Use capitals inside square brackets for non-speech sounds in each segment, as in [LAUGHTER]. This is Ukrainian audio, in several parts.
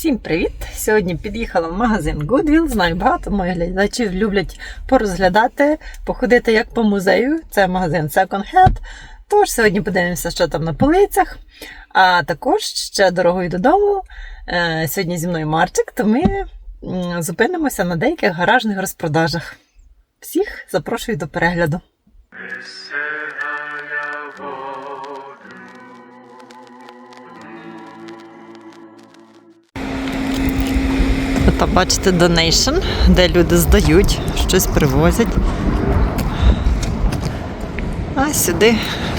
Всім привіт! Сьогодні під'їхала в магазин Goodwill. Знаю, багато моїх глядачів люблять порозглядати, походити як по музею. Це магазин Second Hand. Тож сьогодні подивимося, що там на полицях. А також ще дорогою додому. е, Сьогодні зі мною Марчик, то ми зупинимося на деяких гаражних розпродажах. Всіх запрошую до перегляду. Та бачите Donation, де люди здають, щось привозять. А сюди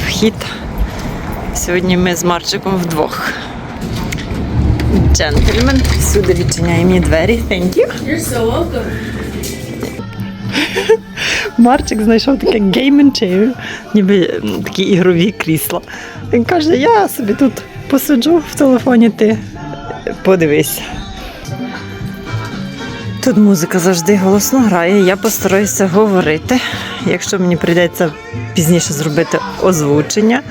вхід. Сьогодні ми з Марчиком вдвох. Джентльмен. Сюди відчиняє мені двері. Thank you. You're so welcome. [LAUGHS] Марчик знайшов таке chair, ніби такі ігрові крісла. Він каже, я собі тут посиджу в телефоні, ти подивись. Тут музика завжди голосно грає, я постараюся говорити. Якщо мені прийдеться пізніше зробити озвучення,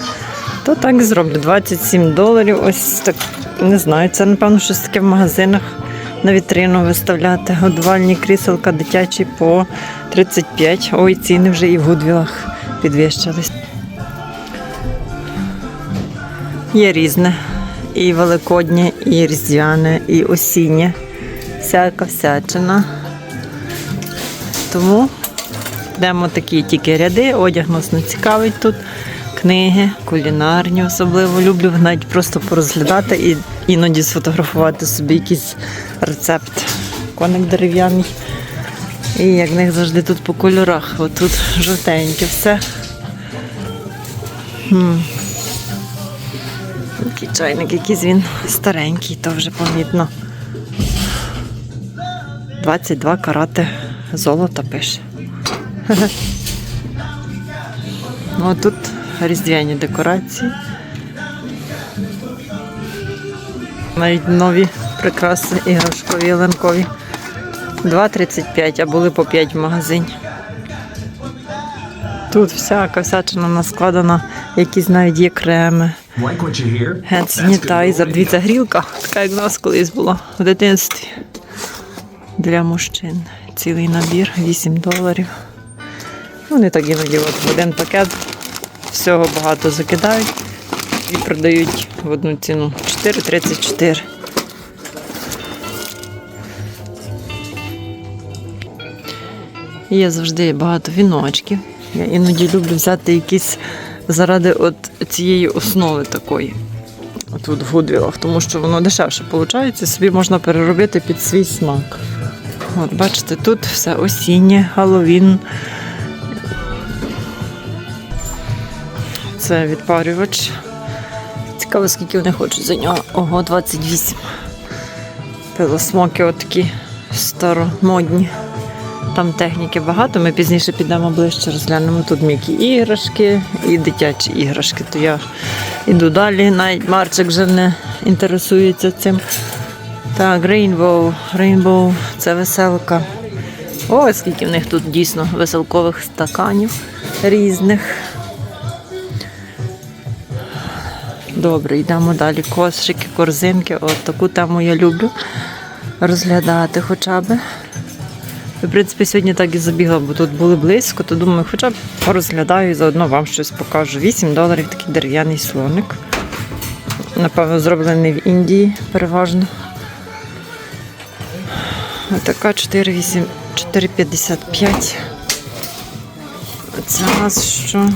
то так зроблю. 27 доларів. Ось так не знаю. Це, напевно, щось таке в магазинах на вітрину виставляти. Годувальні кріселка дитячі по 35. Ой, ціни вже і в Гудвілах підвищились. Є різне. І великоднє, і різдвяне, і осіннє. Всяка всячина. Тому йдемо такі тільки ряди, одяг нас не цікавить тут. Книги, кулінарні особливо люблю навіть просто порозглядати і іноді сфотографувати собі якийсь рецепт. Коник дерев'яний. І як в них завжди тут по кольорах. Отут жовтеньке все. Хм. Такий чайник, якийсь він старенький, то вже помітно. 22 карати золота пише. Ну, тут різдвяні декорації. Навіть нові прикраси іграшкові ялинкові. 2,35, а були по 5 в магазині. Тут всяка всячина наскладена, якісь навіть є креми. Already. Дивіться, грілка, така як в нас колись була в дитинстві. Для мужчин. Цілий набір 8 доларів. Вони так іноді от в один пакет всього багато закидають і продають в одну ціну 4,34. Є завжди багато віночків. Я іноді люблю взяти якісь заради от цієї основи такої. Тут в Гудвілах, тому що воно дешевше виходить, собі можна переробити під свій смак. От бачите, тут все осіннє, Галовін. Це відпарювач. Цікаво, скільки вони хочуть за нього. Ого, 28. Пилосмоки отакі старомодні. Там техніки багато, ми пізніше підемо ближче, розглянемо тут м'які іграшки і дитячі іграшки. То я йду далі, навіть Марчик вже не інтересується цим. Так, Rainbow, Rainbow, це веселка. Ой, скільки в них тут дійсно веселкових стаканів різних. Добре, йдемо далі. Кошики, корзинки. От таку тему я люблю розглядати хоча б. В принципі, сьогодні так і забігла, бо тут були близько, то думаю, хоча б порозглядаю і заодно вам щось покажу. 8 доларів такий дерев'яний слоник. Напевно, зроблений в Індії переважно. А така 4,55. Це нас що?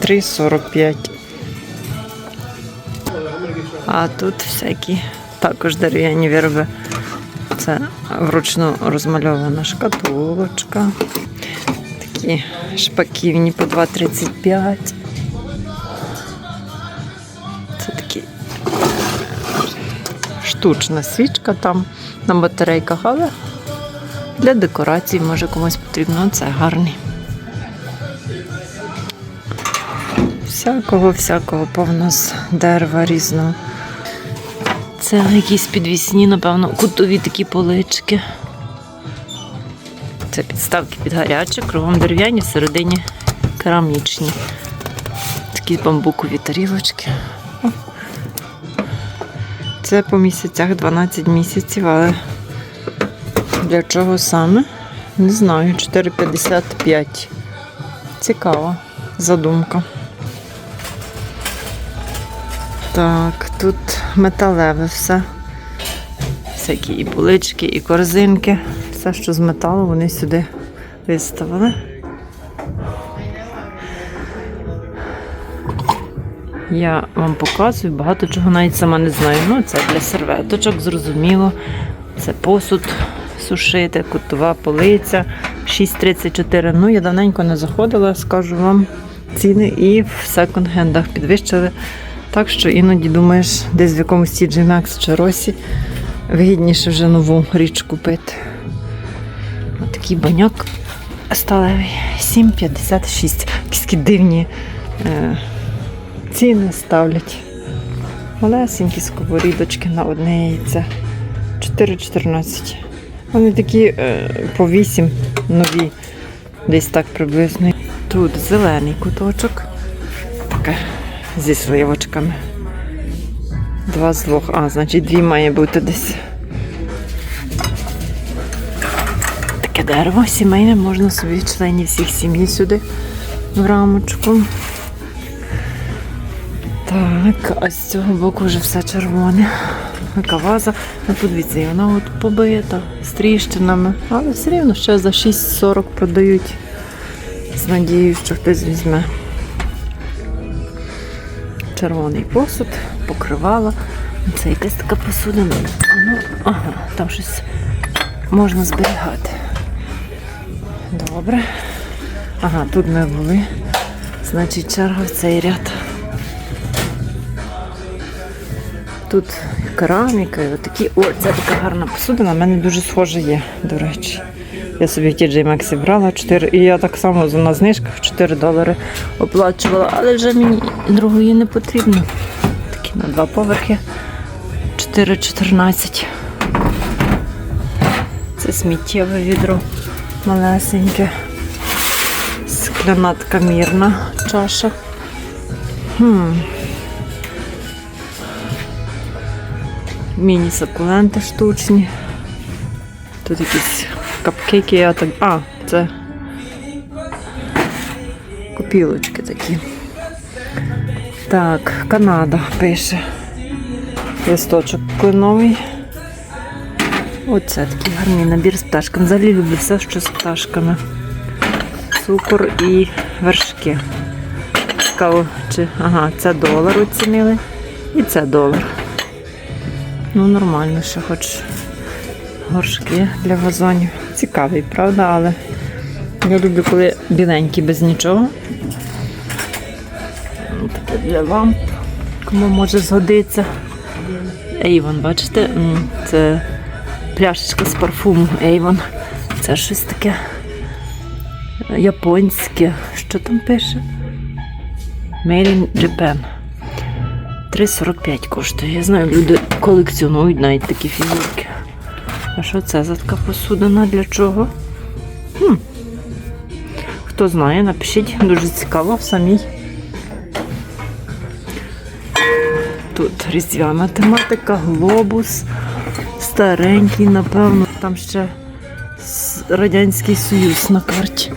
3,45. А тут всякі також дерев'яні вироби. Це вручну розмальована шкатулочка. Такі шпаківні по 2,35. Це такі штучна свічка там на батарейках, але для декорації може комусь потрібно. Це гарний. Всякого, всякого повно з дерева різного. Це якісь підвісні, напевно, кутові такі полички. Це підставки під гаряче, кругом дерев'яні, всередині керамічні. Такі бамбукові тарілочки. Це по місяцях 12 місяців, але для чого саме? Не знаю, 4,55. Цікава задумка. Так, тут металеве все. Всякі і булички, і корзинки. Все, що з металу, вони сюди виставили. Я вам показую, багато чого навіть сама не знаю. Ну, це для серветочок, зрозуміло. Це посуд сушити, кутова полиця 6,34. Ну, я давненько не заходила, скажу вам ціни і в секонд-хендах підвищили. Так що іноді думаєш, десь в якомусь TJ Maxx чи Росі вигідніше вже нову річ купити. Ось такий баняк сталевий 7,56. Якісь дивні е, ціни ставлять. Малесенькі сковорідочки на одне яйце. 4,14. Вони такі е, по 8 нові, десь так приблизно. Тут зелений куточок. Таке зі сливочками. Два з двох. А, значить, дві має бути десь. Таке дерево сімейне, можна собі членів всіх сім'ї сюди в рамочку. Так, а з цього боку вже все червоне. Така ваза. Ну, подивіться, і вона от побита з тріщинами, але все рівно ще за 6,40 продають. З надією, що хтось візьме. Червоний посуд, покривало. Це якась така посудина. Ну, ага, там щось можна зберігати. Добре. Ага, тут ми були. Значить, черга в цей ряд. Тут кераміка і отакі. О, це така гарна посудина. в мене дуже схожа є, до речі. Я собі в TJ Maxx брала 4, і я так само на знижках 4 долари оплачувала, але вже мені другої не потрібно. Такі на два поверхи. 4,14. Це сміттєве відро малесеньке. Скляна така мірна чаша. Хм. Міні-сакуленти штучні. Тут якісь капкейки, я так. А, це копілочки такі. Так, Канада пише. Листочок кленовий. Оце такий гарний набір з пташками. Взагалі люблю все, що з пташками. Цукор і вершки. Цікаво, чи. Ага, це долар оцінили. І це долар. Ну, нормально, ще хоч горшки для вазонів. Цікавий, правда, але я люблю, коли біленький без нічого. Ну, Таке для ламп, кому може згодиться. Ейвон, бачите? Це пляшечка з парфуму Avon. Це щось таке японське. Що там пише? Made in Japan. 3,45 коштує. Я знаю, люди колекціонують навіть такі фігурки. А що це за така посудина? Для чого? Хм. Хто знає, напишіть. Дуже цікаво в самій. Тут різдвяна тематика, глобус, старенький, напевно, там ще Радянський Союз на карті.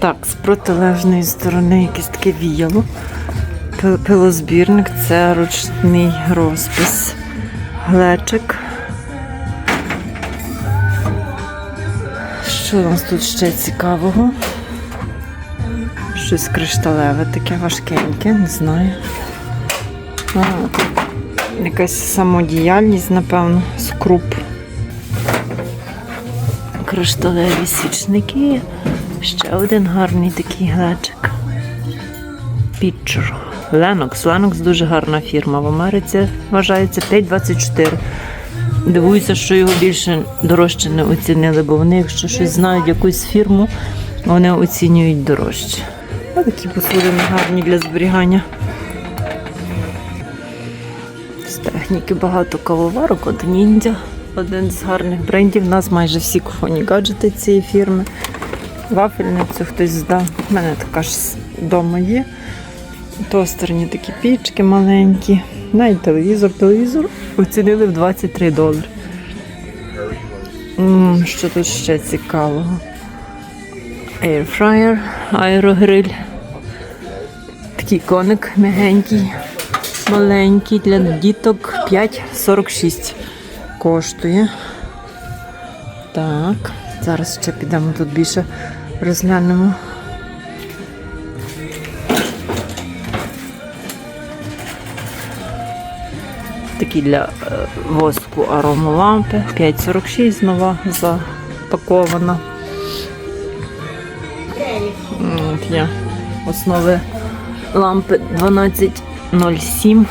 Так, з протилежної сторони якесь таке віяло. Пилозбірник це ручний розпис. Глечик. Що у нас тут ще цікавого? Щось кришталеве таке важкеньке, не знаю. А, якась самодіяльність, напевно, скруп. Кришталеві свічники. Ще один гарний такий глечик. Picture. Lennox. Lennox дуже гарна фірма. В Америці вважається 5,24. Дивуюся, що його більше дорожче не оцінили, бо вони, якщо щось знають, якусь фірму, вони оцінюють дорожче. Ось такі посудини гарні для зберігання. З техніки багато кавоварок, от ніндзя. Один з гарних брендів. У нас майже всі кухонні гаджети цієї фірми. Вафельницю хтось здав. У мене така ж вдома є. Тостерні такі пічки маленькі. Навіть телевізор. Телевізор оцінили в 23 долари. М, Що тут ще цікавого? Airfryer, аерогриль. Такий коник м'ягенький, маленький для діток 5,46 коштує. Так, зараз ще підемо тут більше розглянемо. Такі для е, воску аромалампи. 5,46 нова запакована. От є основи лампи 12,07.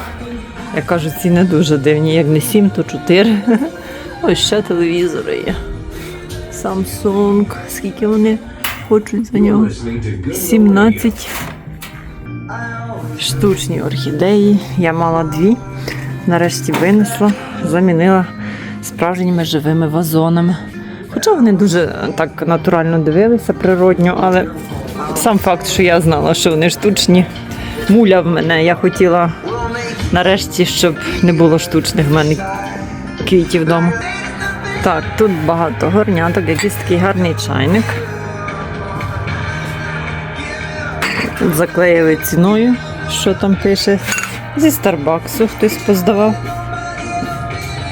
Я кажу, ці не дуже дивні. Як не 7, то 4. [LAUGHS] Ось ще телевізори є. Samsung. Скільки вони хочуть за нього? 17 штучні орхідеї. Я мала дві. Нарешті винесла, замінила справжніми живими вазонами. Хоча вони дуже е, так натурально дивилися природньо, але сам факт, що я знала, що вони штучні, муляв мене. Я хотіла нарешті, щоб не було штучних в мене квітів вдома. Так, тут багато горняток, якийсь такий гарний чайник. Тут заклеїли ціною, що там пише. Зі Старбаксу хтось поздавав.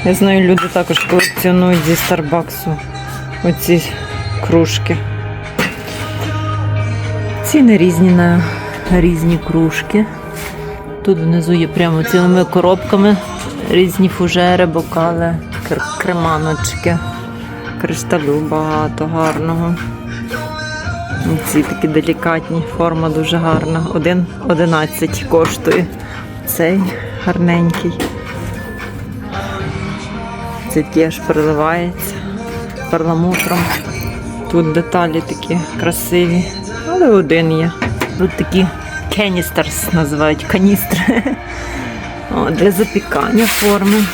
Я знаю, люди також колекціонують зі Старбаксу оці кружки. Ціни різні на різні кружки. Тут внизу є прямо цілими коробками різні фужери, бокали, креманочки, кришталю багато гарного. Ці такі делікатні, форма дуже гарна. Один 11 коштує. Цей гарненький. Це теж переливається перламутром. Тут деталі такі красиві, але один є. Тут такі кеністерс називають каністри. О, для запікання форми.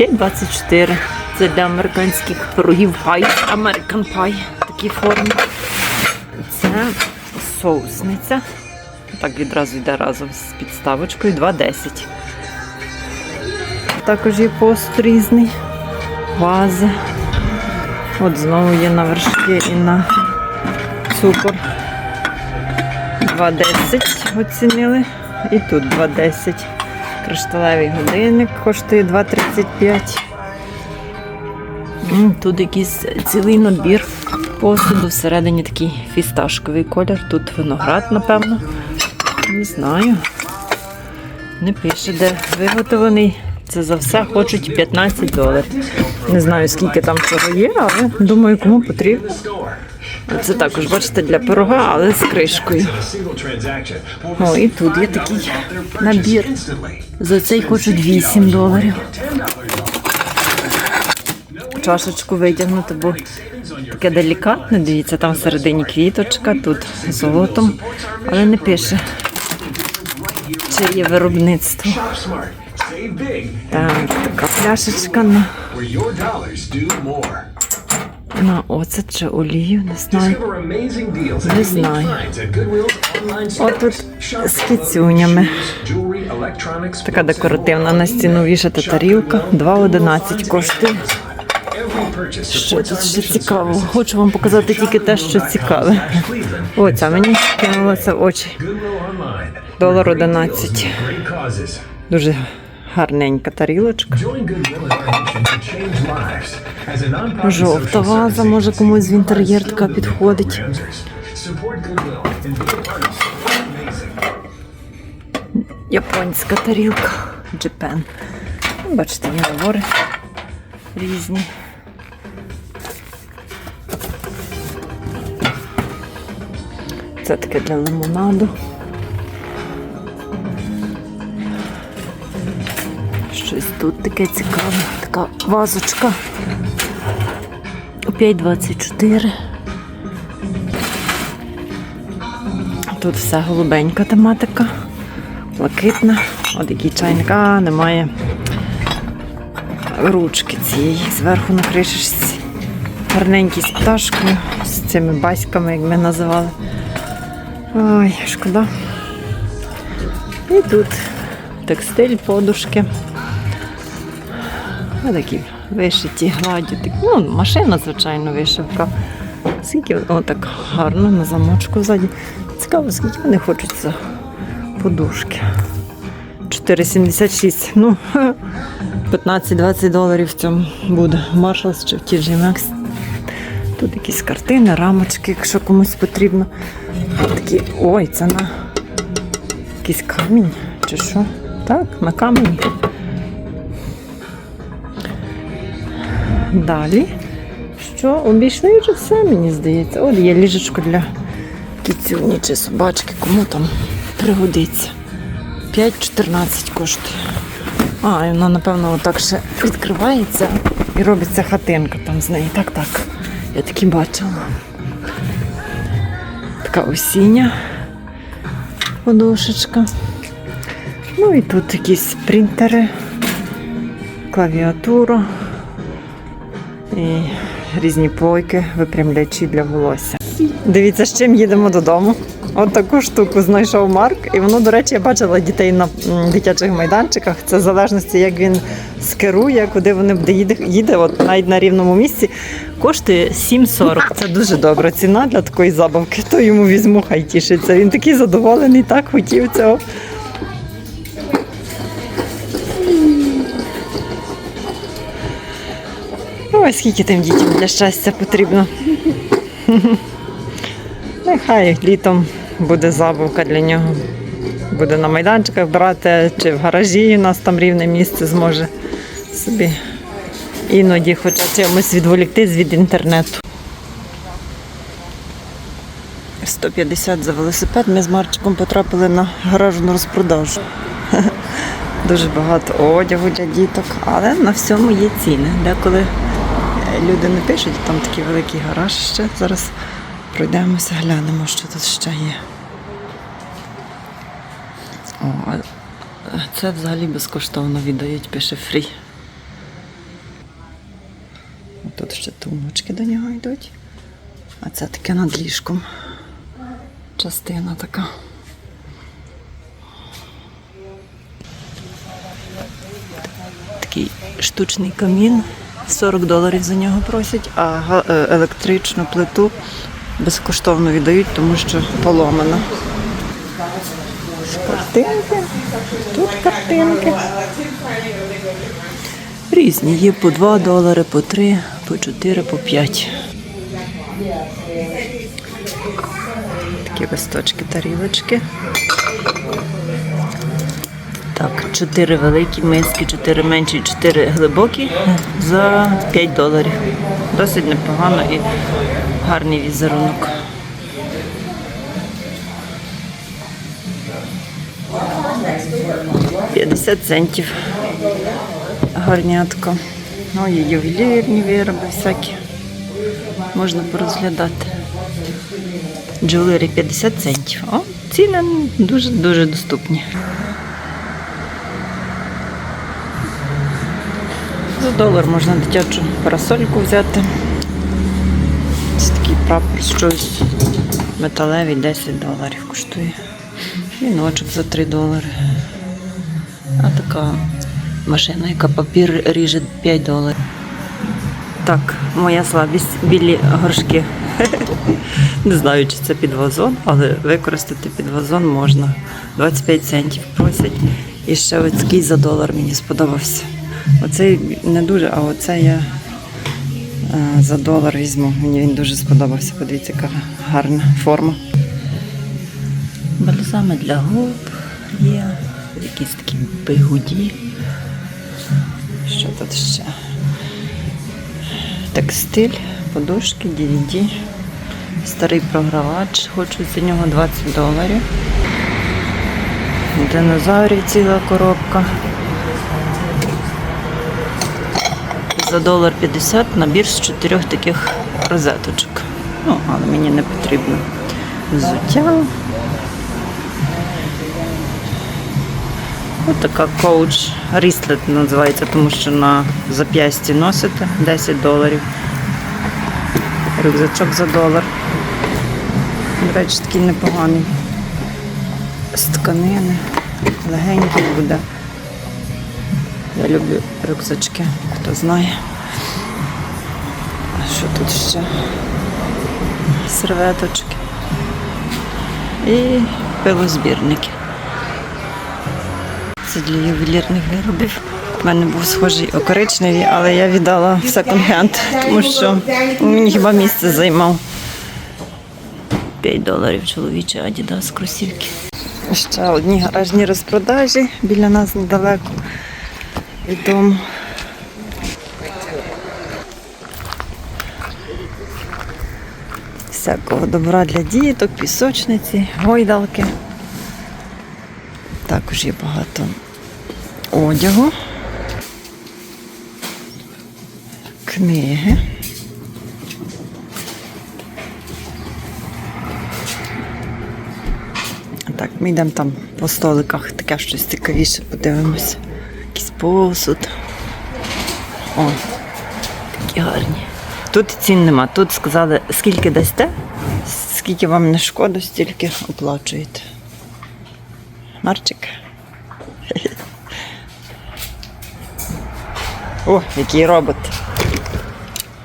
5,24. Це для американських пирогів пай. American Pie. Такі форми. Це соусниця. Так відразу йде разом з підставочкою 2,10. Також є пост різний. Вази. От знову є на вершки і на цукор. 2,10 оцінили. І тут 2,10. Кришталевий годинник коштує 2,35. Тут якийсь цілий набір посуду. Всередині такий фісташковий колір. Тут виноград, напевно. Не знаю. Не пише, де виготовлений. Це за все хочуть 15 доларів. Не знаю, скільки там цього є, але думаю, кому потрібно. Це також, бачите, для пирога, але з кришкою. О, і тут є такий набір. За цей хочуть 8 доларів. Чашечку витягнути, бо таке делікатне. Дивіться, там всередині квіточка, тут золотом, але не пише, чи є виробництво. Так, така пляшечка на, на оцет чи олію, не знаю. Не знаю. finds at Goodwill's online От тут stores. з кицюнями. Така декоративна на стіну вішати тарілка. 2,11 коштує. Що тут ще цікавого? Хочу вам показати тільки те, що цікаве. О, ця мені кинулася в очі. Долар Where great deals 11. meet Great causes. Дуже гарненька тарілочка. Жовта ваза, може комусь в інтер'єр така підходить. Японська тарілка. Japan. Ну, Бачите, є набори різні. Це таке для лимонаду. Щось тут таке цікаве. Така вазочка. 5,24. Тут все голубенька тематика, блакитна. От який чайник. А, немає ручки цієї зверху на кришечці. Гарненький з пташкою, з цими баськами, як ми називали. Ой, шкода. І тут текстиль, подушки. Ось такі вишиті гладі. Ну, машина, звичайно, вишивка. Скільки о, так гарно на замочку ззаді. Цікаво, скільки вони хочуть за подушки. 4,76. Ну, [LAUGHS] 15-20 доларів в цьому буде. Marshalls чи в TJ Maxx. Тут якісь картини, рамочки, якщо комусь потрібно. Такі, ой, це на якийсь камінь чи що? Так, на камені. Далі. Що, обійшли вже все, мені здається. От є ліжечко для кіцюні чи собачки, кому там пригодиться. 5,14 коштує. А, і вона, напевно, отак ще відкривається і робиться хатинка там з неї. Так, так. Я такі бачила. Така осіння подушечка. Ну і тут якісь принтери, клавіатура і різні плойки, випрямлячі для волосся. Дивіться, з чим їдемо додому. От таку штуку знайшов Марк. І воно, до речі, я бачила дітей на дитячих майданчиках. Це в залежності, як він скерує, куди вони буде їде, їде от навіть на рівному місці. Коштує 7,40. Це дуже добра ціна для такої забавки. То йому візьму, хай тішиться. Він такий задоволений, так хотів цього. Ой, скільки тим дітям для щастя потрібно. Нехай літом буде забавка для нього. Буде на майданчиках брати, чи в гаражі у нас там рівне місце зможе собі іноді хоча чимось відволіктись від інтернету. 150 за велосипед. Ми з Марчиком потрапили на гаражну розпродажу. [LAUGHS] Дуже багато одягу для діток, але на всьому є ціни. Деколи е, люди не пишуть, там такий великий гараж ще. Зараз пройдемося, глянемо, що тут ще є. О, це взагалі безкоштовно віддають, пише фрі. Тут ще тумбочки до нього йдуть. А це таке над ліжком. Частина така. Такий штучний камін. 40 доларів за нього просять, а е, електричну плиту безкоштовно віддають, тому що поломана. Картинки. Тут картинки. Різні. Є по 2 долари, по 3, по 4, по 5. Такі листочки, тарілочки. Так, 4 великі миски, 4 менші, 4 глибокі за 5 доларів. Досить непогано і гарний візерунок. П'ятдесят центів. Гарнятко. Ну, є ювелірні вироби всякі. Можна порозглядати. Джулері 50 центів. О, ціни дуже-дуже доступні. За долар можна дитячу парасольку взяти. Це такий прапор щось металевий 10 доларів коштує. Віночок за 3 долари. А така машина, яка папір ріже 5 доларів. Так, моя слабість білі горшки. [LAUGHS] Не знаю, чи це під вазон, але використати під вазон можна. 25 центів просять. І ще ось такий за долар мені сподобався. Оцей не дуже, а оце я е, за долар візьму. Мені він дуже сподобався. Подивіться, яка гарна форма. Бальзами для губ є. Якісь такі бигуді. Що тут ще? Текстиль, подушки, DVD. Старий програвач, хочуть за нього 20 доларів. Динозаврів ціла коробка. За долар 50 набір з чотирьох таких розеточок. Ну, але мені не потрібно. Взуття. Ось така коуч рістлет називається, тому що на зап'ясті носите 10 доларів. Рюкзачок за долар. До речі, такий непоганий. з тканини. Легенький буде. Я люблю рюкзачки, хто знає. А що тут ще? Серветочки. І пилозбірники. Це для ювелірних виробів. У мене був схожий о коричневий, але я віддала в секонд-хенд, тому що мені хіба місце займав. 5 доларів чоловічі Adidas кросівки. Ще одні гаражні розпродажі біля нас недалеко від. Всякого добра для діток, пісочниці, гойдалки. Також є багато одягу, книги. Так, ми йдемо там по столиках, таке щось цікавіше подивимося. Якийсь посуд. О, такі гарні. Тут цін нема. Тут сказали, скільки дасте, скільки вам не шкода, стільки оплачуєте. Марчик. О, який робот.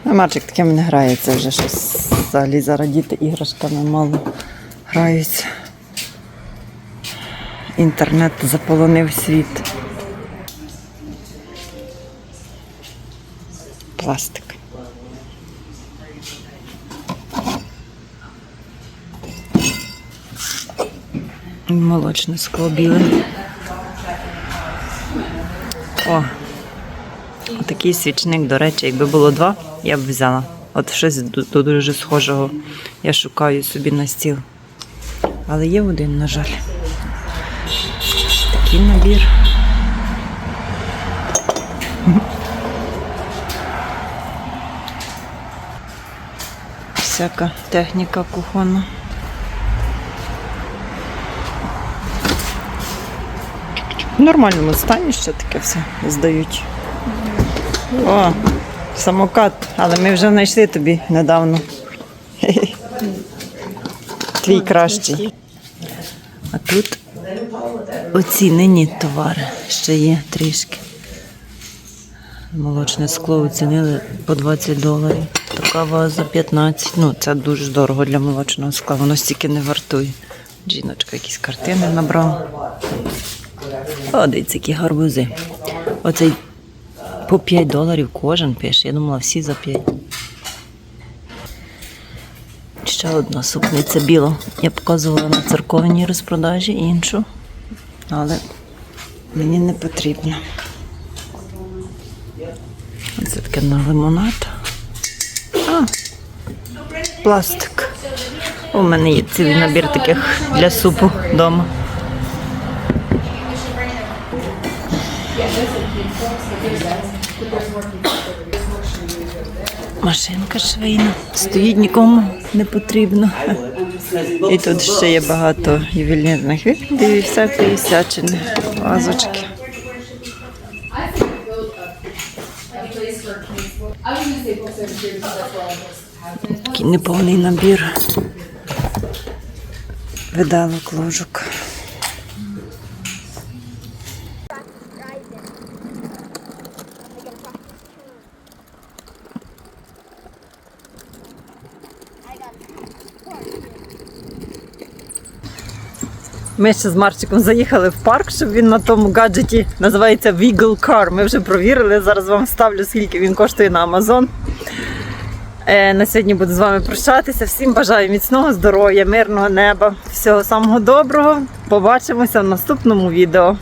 А Марчик таким не грається вже щось взагалі зараз діти іграшками мало граються. Інтернет заполонив світ. Пластик. Молочне скло біле. О, такий свічник, до речі, якби було два, я б взяла. От щось до дуже схожого я шукаю собі на стіл. Але є один, на жаль. Такий набір. Всяка техніка кухонна. В нормальному стані ще таке все здають. О, самокат, але ми вже знайшли тобі недавно. [LAUGHS] Твій кращий. А тут оцінені товари ще є трішки. Молочне скло оцінили по 20 доларів. Така ваза 15. Ну, це дуже дорого для молочного скла. Воно стільки не вартує. Жіночка якісь картини набрала. О, дивіться, які гарбузи. Оцей по 5 доларів кожен пише. Я думала, всі за 5. Ще одна супниця біла. Я показувала на церковній розпродажі іншу, але мені не потрібно. Це таке на лимонад. А, пластик. У мене є цілий набір таких для супу вдома. Машинка швейна. Стоїть нікому не потрібно. І тут ще є багато ювелірних виробів і всякої всячини, вазочки. Такий неповний набір видалок ложок. Ми ще з Марчиком заїхали в парк, щоб він на тому гаджеті називається Wiggle Car. Ми вже провірили. Зараз вам ставлю, скільки він коштує на Amazon. Е, на сьогодні буду з вами прощатися. Всім бажаю міцного здоров'я, мирного неба, всього самого доброго. Побачимося в наступному відео.